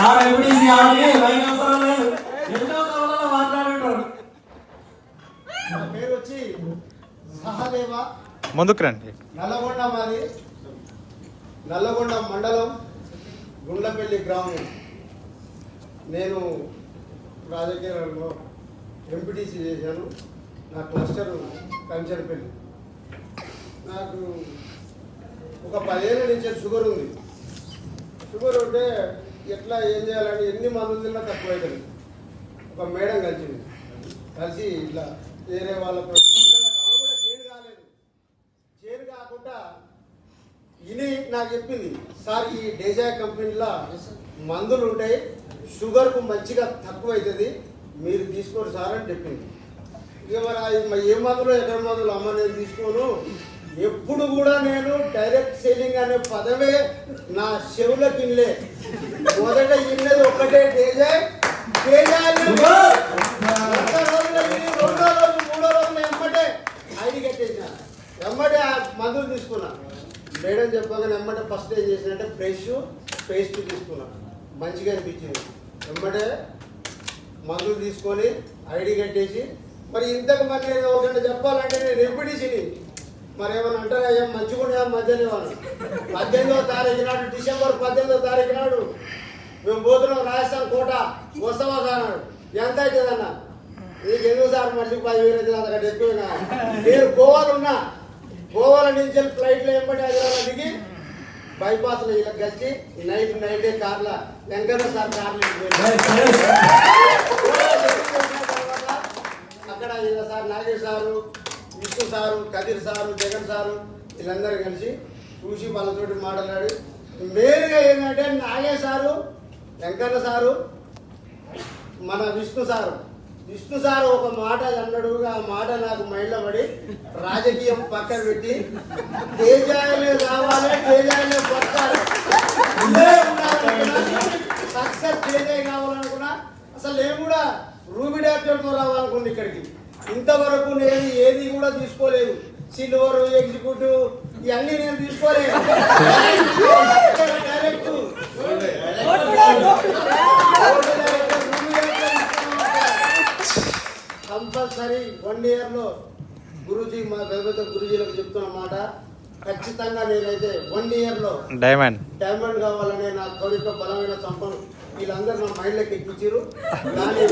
ఆ ఎంపీటీసీ ఆమె భయం అవసరం లేదు ఎన్నో నా పేరు వచ్చి సహదేవ ముందుకు రండి నల్లగొండ మాది. నల్లగొండ మండలం గుండ్లపల్లి గ్రామం. నేను రాజకీయాలలో ఎంపీటీసీ చేశాను. నా క్లస్టర్ కంచనపల్లి నాకు ఒక పదిహేను నుంచి షుగర్ ఉంది. షుగర్ ఉంటే ఎట్లా ఏం చేయాలని ఎన్ని మందులు తిన్నా తక్కువ అవుతుంది ఒక మేడం కలిసింది. కలిసి ఇట్లా వేరే వాళ్ళతో కూడా చేరు కాలేదు. చేరు కాకుండా ఇని నాకు చెప్పింది సార్ ఈ డేజా కంపెనీలో మందులు ఉంటాయి షుగర్కు మంచిగా తక్కువ అవుతుంది మీరు తీసుకోరు సార్ అని చెప్పింది. ఇక మరి ఏ మందులు ఎక్కడ మందులు? అమ్మ నేను తీసుకోను. ఎప్పుడు కూడా నేను డైరెక్ట్ సెల్లింగ్ అనే పదమే నా చెవులకు మొదట ఇన్నది ఒక్కటే రోజులో విని రెండో రోజు మూడో రోజులు ఎమ్మటే ఐడి కట్టేసిన ఎమ్మటే ఆ మందులు తీసుకున్నా. మేడం చెప్పగానే ఎమ్మటే ఫస్ట్ ఏం చేసినంటే ఫ్రెష్ పేస్ట్ తీసుకున్నా. మంచిగా అనిపించింది. ఎమ్మటే మందులు తీసుకొని ఐడి కట్టేసి మరి ఇంతకు మరి నేను ఒకటి చెప్పాలంటే నేను ఎంపీటీసీని మరి ఏమన్నా అంటారా ఏం మంచిగా ఉండే మధ్యలో వాళ్ళు పద్దెనిమిదో తారీఖు నాడు డిసెంబర్ పద్దెనిమిదో తారీఖు నాడు మేము పోతున్నాం రాజస్థాన్ కోట వస్తావా అన్నాడు ఎంత అవుతుందన్న నీకు ఎందుకు సార్ మనిషికి పదివేలు అవుతుంది అంతకంటే ఎక్కువ నేను గోవాలో ఉన్నా. గోవాల నుంచి ఫ్లైట్లో ఏమంటే హైదరాబాద్ దిగి బైపాస్లో ఇలా కలిసి నైట్ నైటే కార్ల వెంకన్న సార్ కార్లు అక్కడ ఈయన sir Nagesh sir Vishnu sir Kadir sir Jagan sir వీళ్ళందరూ కలిసి చూసి వాళ్ళతోటి మాట్లాడి మెయిన్గా ఏంటంటే నాగే సారు వెంకన్న సారు మన విష్ణు సారు. విష్ణు సారు ఒక మాట అన్నాడు ఆ మాట నాకు మైండ్లో పడి రాజకీయం పక్కన పెట్టి తేజాయలే కావాలి తేజాయలే పట్టాలి సక్సెస్ తేజాయి కావాలనుకున్నా అసలు నేను కూడా రూబీ డాక్టర్తో రావాలనుకుంది ఇక్కడికి. ఇంతవరకు నేను ఏది కూడా తీసుకోలేదు. సిల్వర్ ఎగ్జిక్యూటివ్ ఇవన్నీ నేను తీసుకోలేదు డైరెక్ట్ కంపల్సరీ వన్ ఇయర్లో గురూజీ మా పెద్ద గురూజీలకు చెప్తున్న మాట ఖచ్చితంగా నేనైతే వన్ ఇయర్లో డైమండ్ డైమండ్ కావాలనే నా కోరిక బలమైన సంపద వీళ్ళందరూ నా మైండ్లోకి ఎక్కించారు దాన్ని